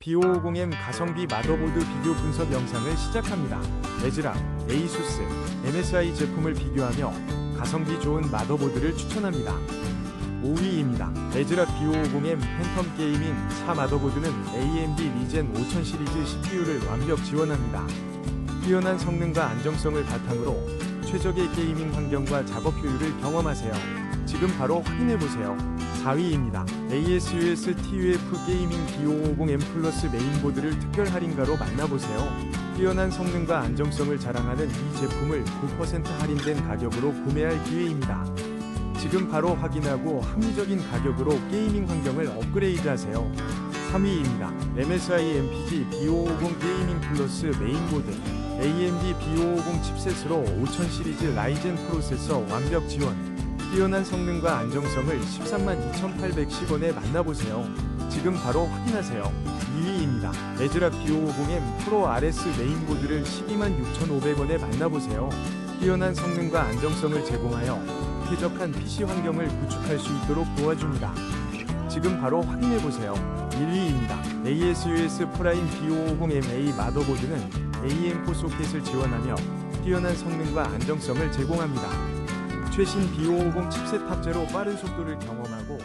B550M 가성비 마더보드 비교 분석 영상을 시작합니다. 에즈락, 에이수스, MSI 제품을 비교하며 가성비 좋은 마더보드를 추천합니다. 5위입니다. 에즈락 B550M 팬텀 게이밍 4 마더보드는 AMD 리젠 5000 시리즈 CPU를 완벽 지원합니다. 뛰어난 성능과 안정성을 바탕으로 최적의 게이밍 환경과 작업 효율을 경험하세요. 지금 바로 확인해보세요. 4위입니다. ASUS TUF 게이밍 B550M 플러스 메인보드를 특별 할인가로 만나보세요. 뛰어난 성능과 안정성을 자랑하는 이 제품을 9% 할인된 가격으로 구매할 기회입니다. 지금 바로 확인하고 합리적인 가격으로 게이밍 환경을 업그레이드 하세요. 3위입니다. MSI MPG B550 게이밍 플러스 메인보드 AMD B550 칩셋으로 5000 시리즈 라이젠 프로세서 완벽 지원 뛰어난 성능과 안정성을 13만 2,810원에 만나보세요. 지금 바로 확인하세요. 2위입니다. 에즈락 B550M 프로 RS 메인보드를 12만 6,500원에 만나보세요. 뛰어난 성능과 안정성을 제공하여 쾌적한 PC 환경을 구축할 수 있도록 도와줍니다. 지금 바로 확인해보세요. 1위입니다. ASUS 프라임 B550MA 마더보드는 AM4 소켓을 지원하며 뛰어난 성능과 안정성을 제공합니다. 최신 B550 칩셋 탑재로 빠른 속도를 경험하고